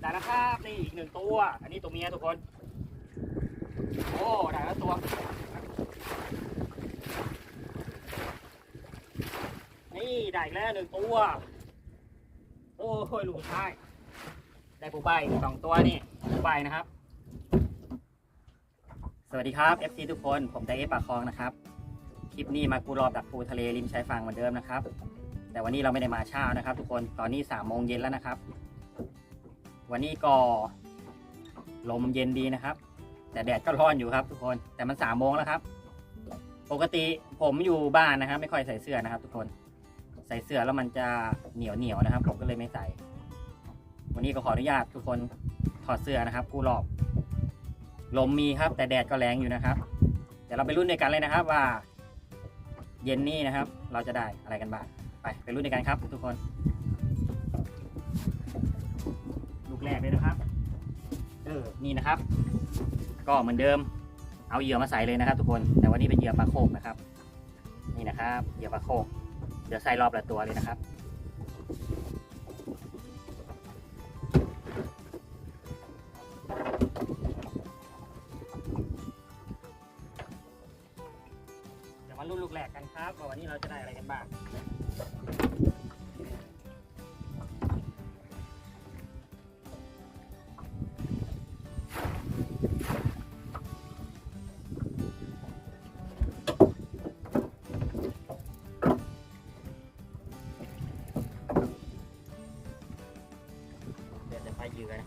ได้แล้วครับนี่อีกหนึ่งตัว อันนี้ตัวเมียทุกคน โอ้ได้แล้วตัว นี่ได้อีกแล้วหนึ่งตัว โอ้ยลูกชายได้ปูใบสองตัวนี่ปูใบนะครับ สวัสดีครับ FC ทุกคน ผมไดเอฟปากคลองนะครับ คลิปนี้มากูรอบดักปูทะเลริมชายฝั่งเหมือนเดิมนะครับ แต่วันนี้เราไม่ได้มาเช้านะครับ ทุกคนตอนนี้สามโมงเย็นแล้วนะครับ วันนี้ก็ลมเย็นดีนะครับ แต่แดดก็ร้อนอยู่ครับ ทุกคนแต่มันสามโมงแล้วครับ ปกติผมอยู่บ้านนะครับ ไม่ค่อยใส่เสื้อนะครับ ทุกคนใส่เสื้อแล้วมันจะเหนียวเหนียวนะครับ ผมก็เลยไม่ใส่ วันนี้ก็ขออนุญาตทุกคนถอดเสื้อนะครับกูรอบลมมีครับ แต่แดดก็แรงอยู่นะครับ เดี๋ยวเราไปรุ่นด้วยกันเลยนะครับว่า เย็นนี้นะครับ เราจะได้อะไรกันบ้าง ไปไปรุ่นด้วยกันครับ ทุกคน ลูกแรกเลยนะครับ เออ นี่นะครับ ก็เหมือนเดิม เอาเหยื่อมาใส่เลยนะครับ ทุกคน แต่วันนี้เป็นเหยื่อปลาโคกนะครับ นี่นะครับ เหยื่อปลาโคก เดี๋ยวใส่รอบละตัวเลยนะครับ เดี๋ยวมารุ่นลูกแรกกันครับว่าวันนี้เราจะได้อะไรกันบ้าง เดี๋ยวจะไปเหยื่อนะครับ นี่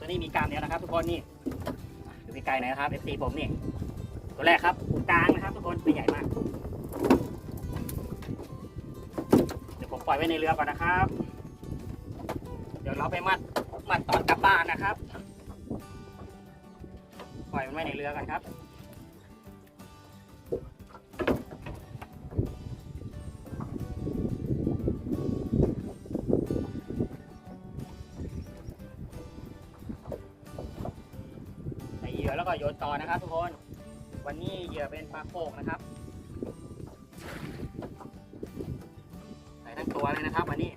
ตัวนี้มีกล้ามเดียวนะครับ ทุกคนนี่อะดูไกลๆหน่อยนะครับ FC ผมนี่ตัวแรกครับกลางนะครับ ทุกคนตัวใหญ่มากเดี๋ยวผมปล่อยไว้ในเรือก่อนนะครับ เดี๋ยวเราไปมัดมัดตอนกลับบ้านนะครับ ปล่อยมันไว้ในเรือกันครับ เหยื่อเป็นปลาโคกนะครับใส่ทั้งตัวเลยนะครับวันนี้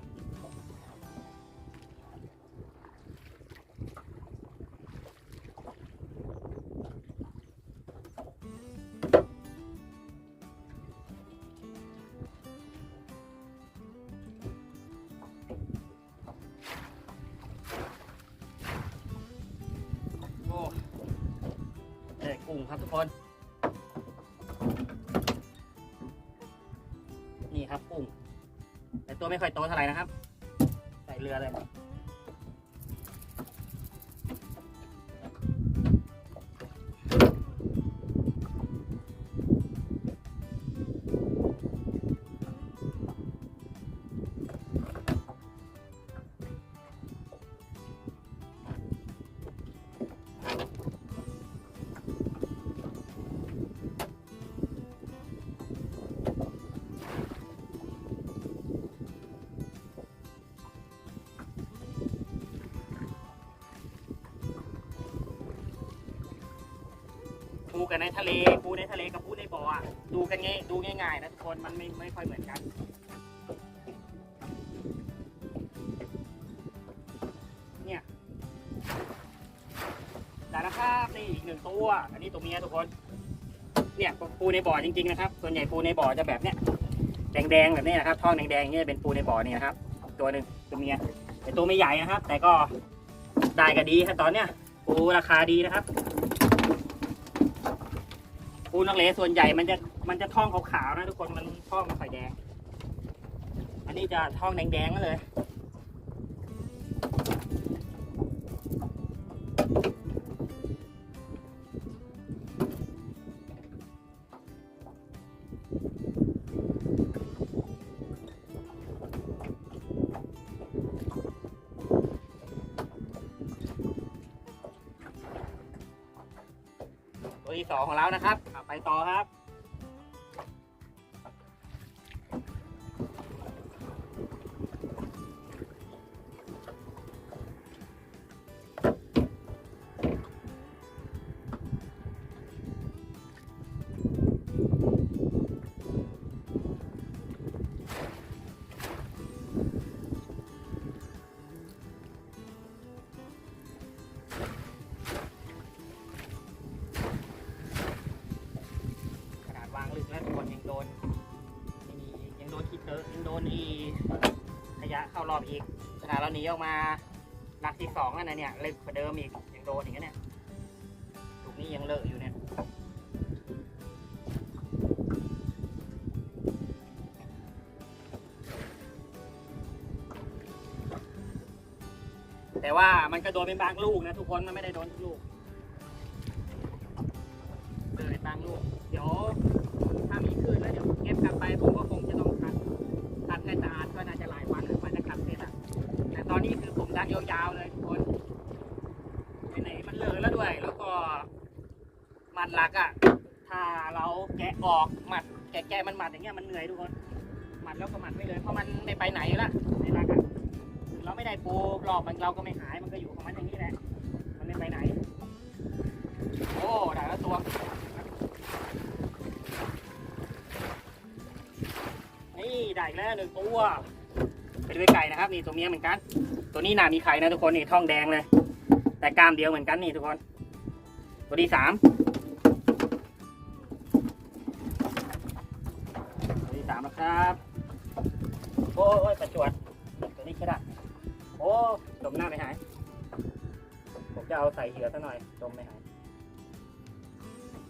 โอ้เด็กกุ้งครับทุกคน ไม่ค่อยโตเท่าไหร่นะครับ ใส่เรือเลย กันในทะเลปูในทะเลกับปูในบ่ออะดูกันง่ายดูง่ายๆนะทุกคนมันไม่ไม่ค่อยเหมือนกัน เนี่ยได้แล้วครับนี่อีกหนึ่งตัว อันนี้ตัวเมียทุกคน เนี่ยปูในบ่อจริงๆนะครับ ส่วนใหญ่ปูในบ่อจะแบบเนี้ยแดงๆแบบนี้นะครับท้องแดงๆอย่างเงี้ยเป็นปูในบ่อนี่นะครับ ตัวหนึ่งตัวเมียแต่ตัวไม่ใหญ่นะครับ แต่ก็ได้ก็ดีครับตอนเนี้ยปูราคาดีนะครับ ปูนักเลส่วนใหญ่มันจะมันจะท่องขาวๆนะทุกคนมันท่องไม่ค่อยแดง อันนี้จะท่องแดงๆเลย เราหนีออกมาหลักที่สองนั่นะเนี่ยเล็กกว่าเดิมอีกยังโดนอีกนะเนี่ยลูกนี้ยังเลอะอยู่เนี่ยแต่ว่ามันก็โดนเป็นบางลูกนะทุกคนมันไม่ได้โดนทุกลูก มัดหลักอะถ้าเราแกะออกมัด แกะแกะมันมัดอย่างเงี้ยมันเหนื่อยทุกคนมัดแล้วก็มัดไว้เลย เพราะมันไม่ไปไหนละในหลักอะเราไม่ได้ปูรอบมันเราก็ไม่หาย มันก็อยู่ของมันอย่างนี้แหละ มันไม่ไปไหน โอ้ได้แล้วตัวนี่ได้แล้วหนึ่งตัวเป็นด้วยไก่นะครับ นี่ตัวเมียเหมือนกัน ตัวนี้หนามีไข่นะทุกคนนี่ท้องแดงเลย แต่กล้ามเดียวเหมือนกันนี่ทุกคน ตัวที่สาม ครับโอ้ยประจวดตัวนี้ใช่ได้โอ้จมหน้าไม่หายผมจะเอาใส่เหยื่อซะหน่อยจมไม่หาย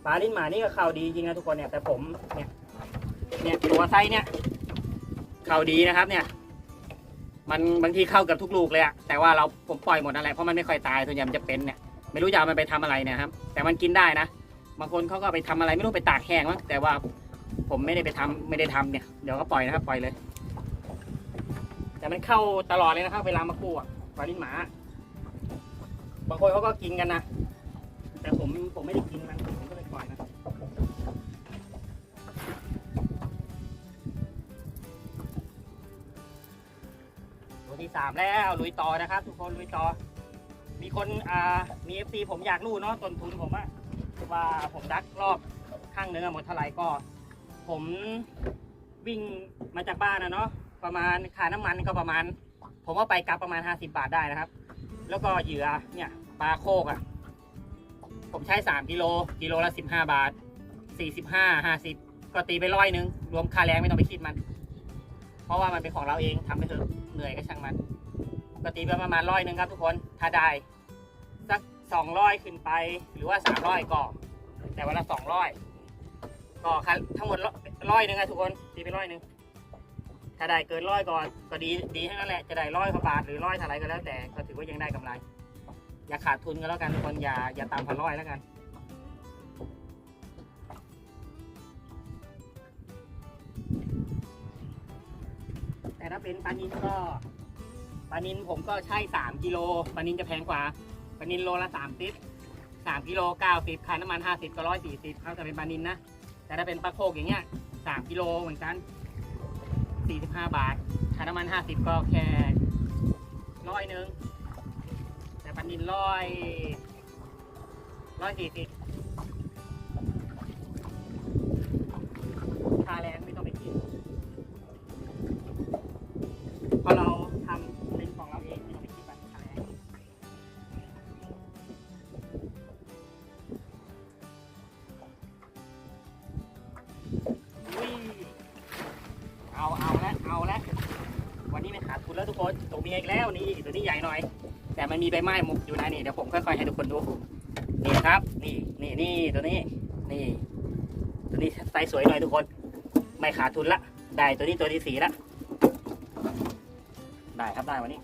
ปลาลิ้นหมานี่ก็เข่าดีจริงนะทุกคนเนี่ยแต่ผมเนี่ยเนี่ยตัวไซส์เนี่ยเข่าดีนะครับ เนี่ย มันบางทีเข้ากับทุกลูกเลยอะแต่ว่าเราผมปล่อยหมดนั่นแหละเพราะมันไม่ค่อยตายส่วนใหญ่มันจะเป็นเนี่ยไม่รู้จะเอามันไปทำอะไรเนะครับ แต่มันกินได้นะบางคนเขาก็ไปทำอะไรไม่รู้ไปตากแห้งมั้งแต่ว่า ผมไม่ได้ไปทำไม่ได้ทำเนี่ย เดี๋ยวก็ปล่อยนะครับปล่อยเลย แต่มันเข้าตลอดเลยนะครับ เวลามาคู่อะปลาลิ้นหมา บางคนเขาก็กินกันนะ แต่ผมผมไม่ได้กินมันผมก็เลยปล่อยนะตัวที่สามแล้วลุยต่อนะครับ ทุกคนลุยต่อ มีคนอ่ามีเอฟซีผมอยากรู้เนาะต้นทุนผมอะว่าผมดักรอบข้างเนื้อหมดเท่าไหร่ก็ ผมวิ่งมาจากบ้านนะเนาะประมาณค่าน้ำมันก็ประมาณ ผมว่าไปกลับประมาณ 50 บาทได้นะครับ แล้วก็เหยื่อเนี่ยปลาโคกอะ่ะ ผมใช้ 3กิโลกิโลละ 15 บาท 45 50 ก็ตีไปร้อยนึง รวมค่าแรงไม่ต้องไปคิดมัน เพราะว่ามันเป็นของเราเองทำไปเถอะเหนื่อยก็ช่างมันก็ตีไปประมาณร้อยนึงครับทุกคนถ้าได้สัก200ขึ้นไปหรือว่า300ก็แต่วันละ200 ก็ค่าทั้งหมดร้อยหนึ่งอะทุกคนตีไปร้อยหนึ่งถ้าได้เกินร้อยก่อนก็ดีดีทั้งนั้นแหละจะได้ร้อยกว่าบาทหรือร้อยเท่าไรก็แล้วแต่ก็ถือว่ายังได้กำไร อย่าขาดทุนก็แล้วกันทุกคนอย่าอย่าตามพันร้อยแล้วกันแต่ถ้าเป็นปลานินก็ปลานินผมก็ใช่สามกิโลปลานินจะแพงกว่าปลานินโลละสามสิบสามกิโลเก้าสิบค่าน้ำมันห้าสิบก็ร้อยสี่สิบเอาแต่เป็นปลานินนะ แต่ถ้าเป็นปลาโคกอย่างเงี้ยสามกิโลเหมือนกัน45บาทค่าน้ำมัน50ก็แค่ร้อยหนึ่งแต่ปันนินร้อยร้อยสี่สิบ มีใบไม้มุกอยู่นะนี่เดี๋ยวผมค่อยๆให้ทุกคนดู นี่นะครับ นี่นี่นี่ตัวนี้ นี่ ตัวนี้ไซส์สวยหน่อยทุกคน ไม่ขาดทุนละ ได้ตัวนี้ตัวที่สี่ละ ได้ครับได้วันนี้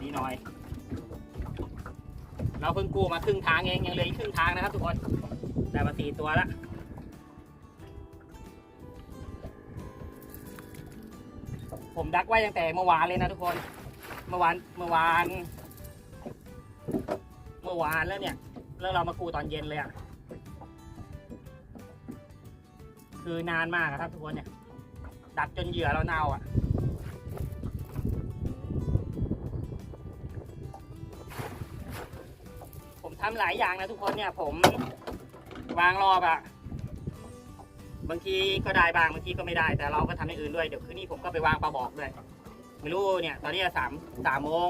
ดีหน่อย เราเพิ่งกู้มาครึ่งทางเองยังเหลืออีกครึ่งทางนะครับ ทุกคน ได้มาสี่ตัวละผมดักไว้ตั้งแต่เมื่อวานเลยนะทุกคน เมื่อวาน เมื่อวาน เมื่อวานแล้วเนี่ยแล้วเรามากูตอนเย็นเลยอะ่ะคือนานมากครับทุกคนเนี่ย ดักจนเหยื่อเราเน่าอะ่ะผมทำหลายอย่างนะทุกคนเนี่ย ผมวางรอบอะ่ะบางทีก็ได้บางบางทีก็ไม่ได้ แต่เราก็ทำอย่างอื่นด้วยเดี๋ยวคืนนี้ผมก็ไปวางปลาบอกด้วยไม่รู้เนี่ย ตอนนี้สามสามโมง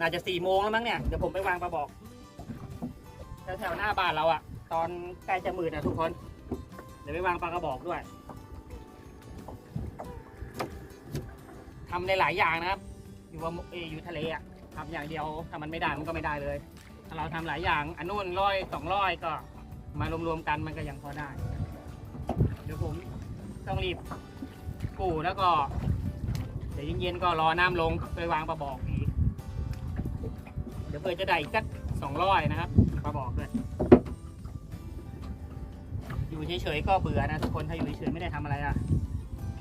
น่าจะสี่โมงแล้วมั้งเนี่ย เดี๋ยวผมไปวางปลาบอกแถวๆหน้าบ้านเราอะตอนใกล้จะมืดนะทุกคน เดี๋ยวไปวางปลากระบอกด้วยทำในหลายอย่างนะครับ อยู่ว่าเออยู่ทะเลอะทำอย่างเดียวถ้ามันไม่ได้มันก็ไม่ได้เลย ถ้าเราทำหลายอย่างอันนู้นร้อยสองร้อยก็มารวมๆกันมันก็ยังพอได้ เดี๋ยวผมต้องรีบกู่แล้วก็ เดี๋ยวเย็นๆก็รอน้ำลงไปวางปลาบอกอีก เดี๋ยวเพื่อจะได้อีกสักสองร้อยนะครับปลาบอกด้วยอยู่เฉยๆก็เบื่อนะทุกคนถ้าอยู่เฉยๆไม่ได้ทำอะไรอะ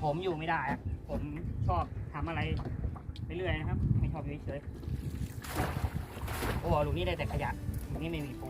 ผมอยู่ไม่ได้อะผมชอบทำอะไรไปเรื่อยนะครับ ไม่ชอบอยู่เฉยๆโอ้ลูกนี้ได้แต่ขยะลูกนี้ไม่มีปู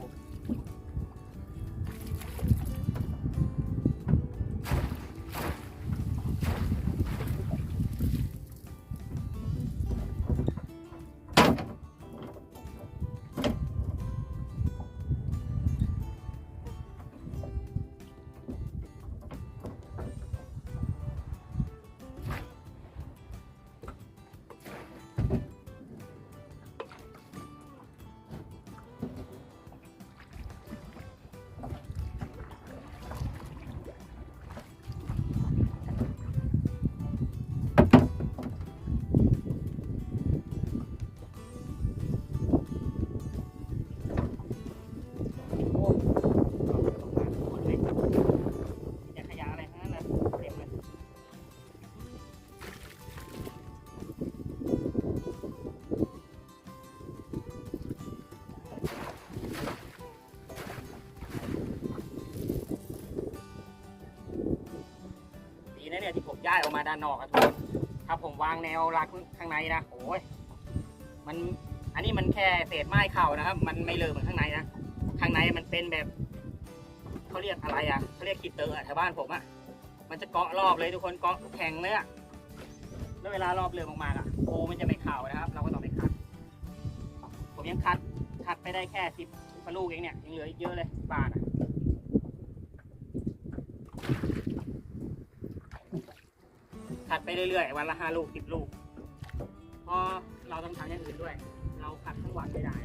อกมาด้านนอกอะทุกคนถ้าผมวางแนวรักข้างในนะโอ้ยมันอันนี้มันแค่เศษไม้เข่านะครับ มันไม่เลอะเหมือนข้างในนะข้างในมันเป็นแบบเขาเรียกอะไรอะเขาเรียกขีดเตอร์อะแถวบ้านผมอะมันจะเกาะรอบเลยทุกคนเกาะแข็งเลยอะแล้วเวลารอบเรือมากๆอะโอมันจะไม่เข่านะครับ เราก็ต้องไปคัด ผมยังคัดคัดไปได้แค่สิบลูกเองเนี่ยยังเหลืออีกเยอะเลยบาท ขัดไปเรื่อยๆ วันละห้าลูกสิบลูกเพราะเราต้องทำอย่างอื่นด้วย เราขัดทั้งวันไม่ได้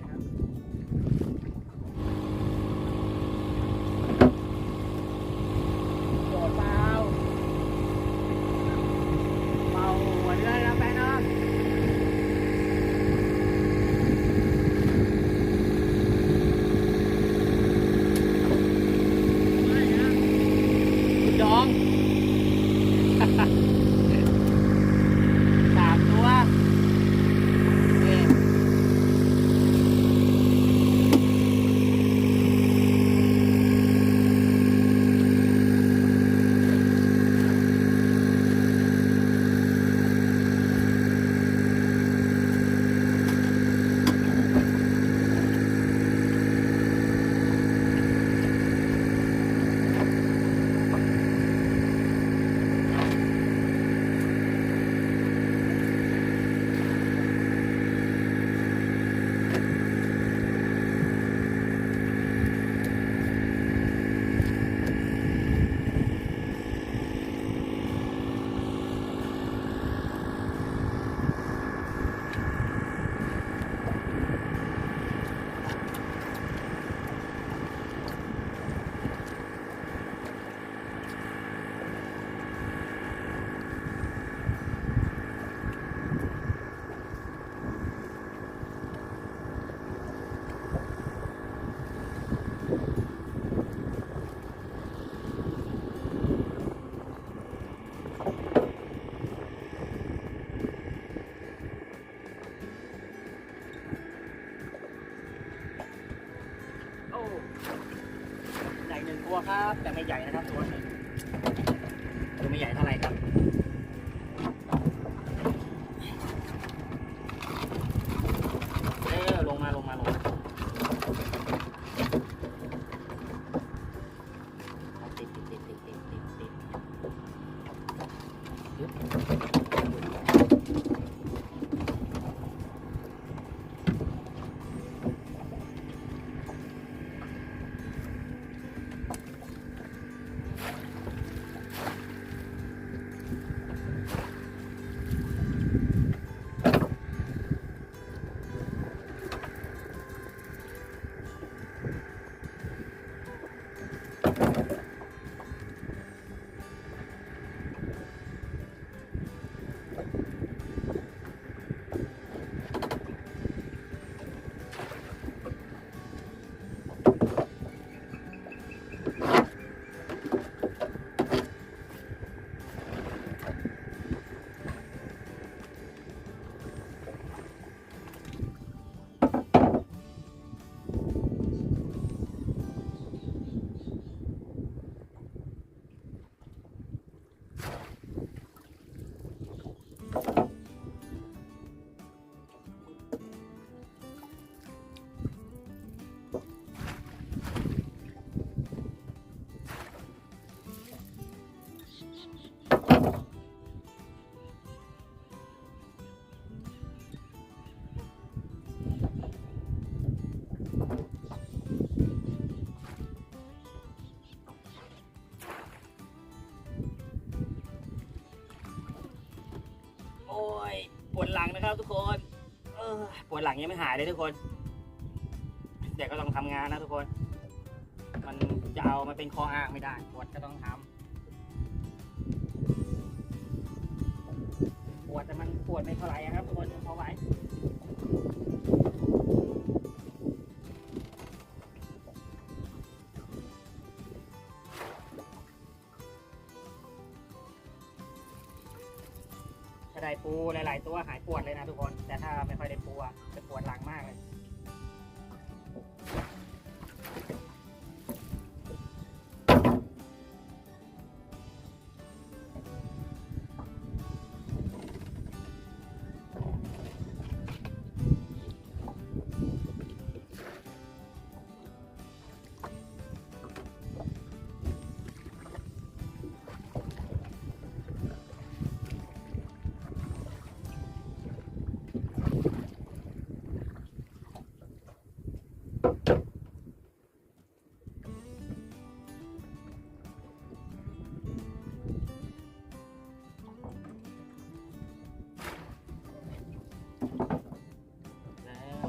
นะครับทุกคนเออปวดหลังยังไม่หายเลยทุกคนเดี๋ยวก็ต้องทำงานนะทุกคน มันจะเอามันเป็นข้ออ้างไม่ได้ปวดก็ต้องทำปวดแต่มันปวดไม่เท่าไหร่ครับทุกคนพอไหว ถ้าได้ปูหลาย ๆ ตัวหายปวดเลยนะทุกคน แต่ถ้าไม่ค่อยได้ปูอะจะปวดหลังมากเลย แล้ว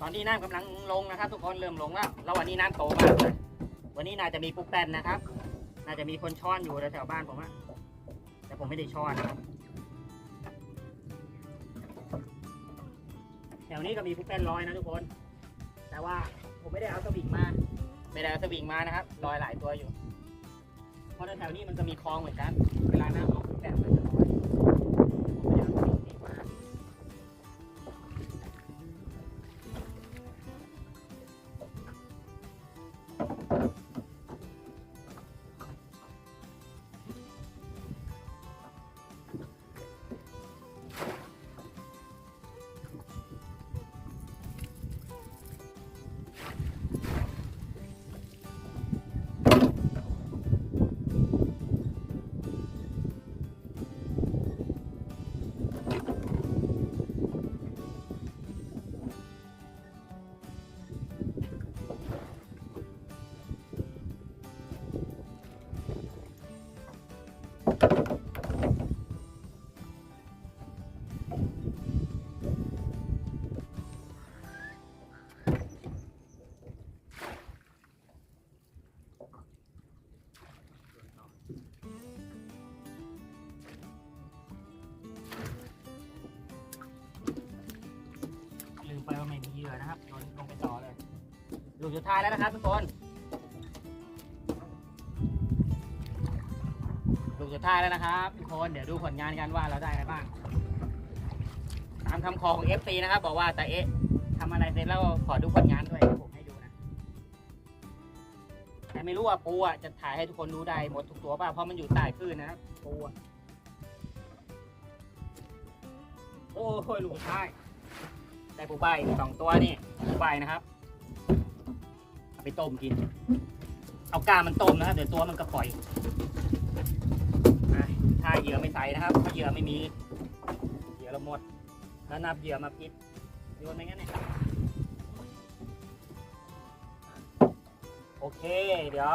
ตอนนี้น้ำกำลังลงนะครับ ทุกคนเริ่มลงแล้วแล้ววันนี้น้ำโตมากเลยวันนี้น่าจะมีปุ๊กแป้นนะครับ น่าจะมีคนช้อนอยู่แถวๆบ้านผมอะแต่ผมไม่ได้ช้อนนะครับแถวนี้ก็มีปุ๊กแป้นลอยนะทุกคน แต่ว่าผมไม่ได้เอาสวิงมา ไม่ได้เอาสวิงมานะครับลอยหลายตัวอยู่ ราะแถวๆนี้มันจะมีคลองเหมือนกัน เวลาน้ำลงปุ๊กแป้น ลูกสุดท้ายแล้วนะครับทุกคนลูกสุดท้ายแล้วนะครับทุกคนเดี๋ยวดูผลงานกันว่าเราได้อะไรบ้าง ตามคำขอของ FC นะครับ บอกว่าแตาเอ๊ะทำอะไรเสร็จแล้วขอดูผลงานด้วยผมให้ดูนะแต่ไม่รู้ว่าปูอะจะถ่ายให้ทุกคนดูได้หมดทุกตัวป่ะเพราะมันอยู่ใต้พื้นนะครับปูอะโอ้ยลุงชายได้ปูใบสองตัวนี่ปูใบนะครับ ไปต้มกิน เอาก้ามันต้มนะครับเดี๋ยวตัวมันก็ปล่อยอะถ้าเหยื่อไม่ใส่นะครับถ้าเหยื่อไม่มีเหยื่อเราหมด แล้วนับเหยื่อมาพิษโยนไปงั้นเนี่ยโอเค เดี๋ยว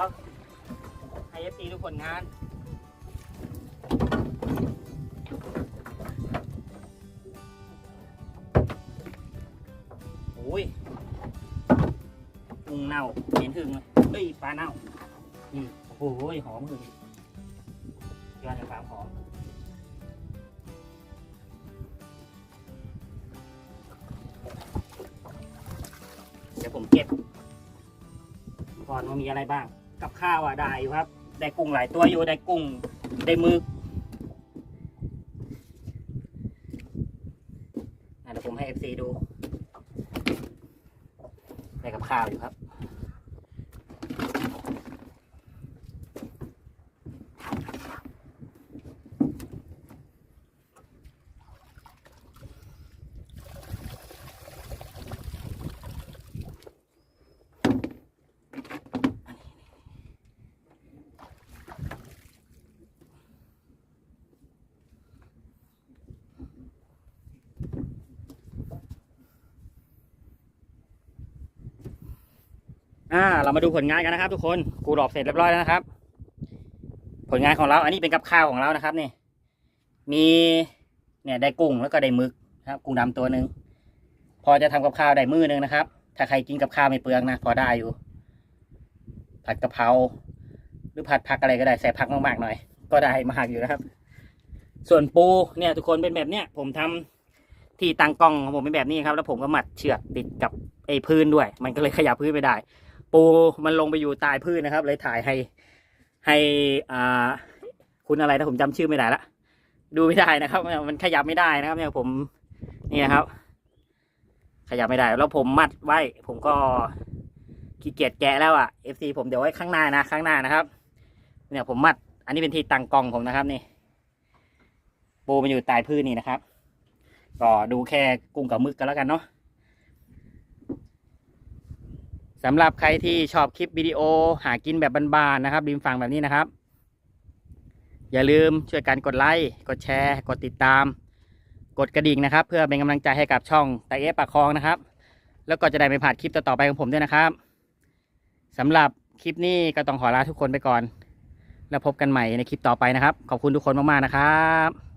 ให้เอฟซีทุกคนงาน โอ้โหอมเลยยอดในความหอมเดี๋ยวผมเก็บก่อนว่ามีอะไรบ้าง กับข้าวอะได้อยู่ครับ ได้กุ้งหลายตัวอยู่ได้กุ้งได้มึกอะเดี๋ยวผมให้ FC ดูได้กับข้าวอยู่ครับ อ่า เรามาดูผลงานกันนะครับ ทุกคนกูหลอบเสร็จเรียบร้อยแล้วนะครับ ผลงานของเรา อันนี้เป็นกับข้าวของเรานะครับนี่ มีเนี่ยได้กุ้งแล้วก็ได้มึกนะครับ กุ้งดำตัวหนึ่งพอจะทำกับข้าวได้มือหนึ่งนะครับ ถ้าใครกินกับข้าวไม่เปลืองนะพอได้อยู่ ผัดกะเพราหรือผัดผักอะไรก็ได้ใส่ผักมากๆหน่อย ก็ได้มากอยู่นะครับ ส่วนปูเนี่ยทุกคนเป็นแบบเนี้ยผมทำที่ตั้งกล้องของผมเป็นแบบนี้ครับ แล้วผมก็มัดเชือกติดกับไอ้พื้นด้วย มันก็เลยขยับพื้นไม่ได้ ปูมันลงไปอยู่ใต้พื้นนะครับ เลยถ่ายให้ให้อ่าคุณอะไรนะผมจำชื่อไม่ได้ละดูไม่ได้นะครับ มันขยับไม่ได้นะครับ เนี่ยผมนี่นะครับ ขยับไม่ได้ แล้วผมมัดไว้ ผมก็ขี้เกียจแกะแล้วอะ FC ผมเดี๋ยวไว้ข้างหน้านะข้างหน้านะครับ เนี่ยผมมัด อันนี้เป็นที่ตั้งกองผมนะครับนี่ ปูมันอยู่ใต้พื้นนี่นะครับ ก็ดูแค่กุ้งกับมึกกันแล้วกันเนาะ สำหรับใครที่ชอบคลิปวิดีโอหากินแบบบานๆนะครับริมฝั่งแบบนี้นะครับ อย่าลืมช่วยกันกดไลค์กดแชร์ กดติดตาม กดกระดิ่งนะครับ เพื่อเป็นกำลังใจให้กับช่องตาเอฟปากคลองนะครับ แล้วก็จะได้ไม่พลาดคลิปต่อๆไปของผมด้วยนะครับสำหรับคลิปนี้ก็ต้องขอลาทุกคนไปก่อน แล้วพบกันใหม่ในคลิปต่อไปนะครับ ขอบคุณทุกคนมากๆนะครับ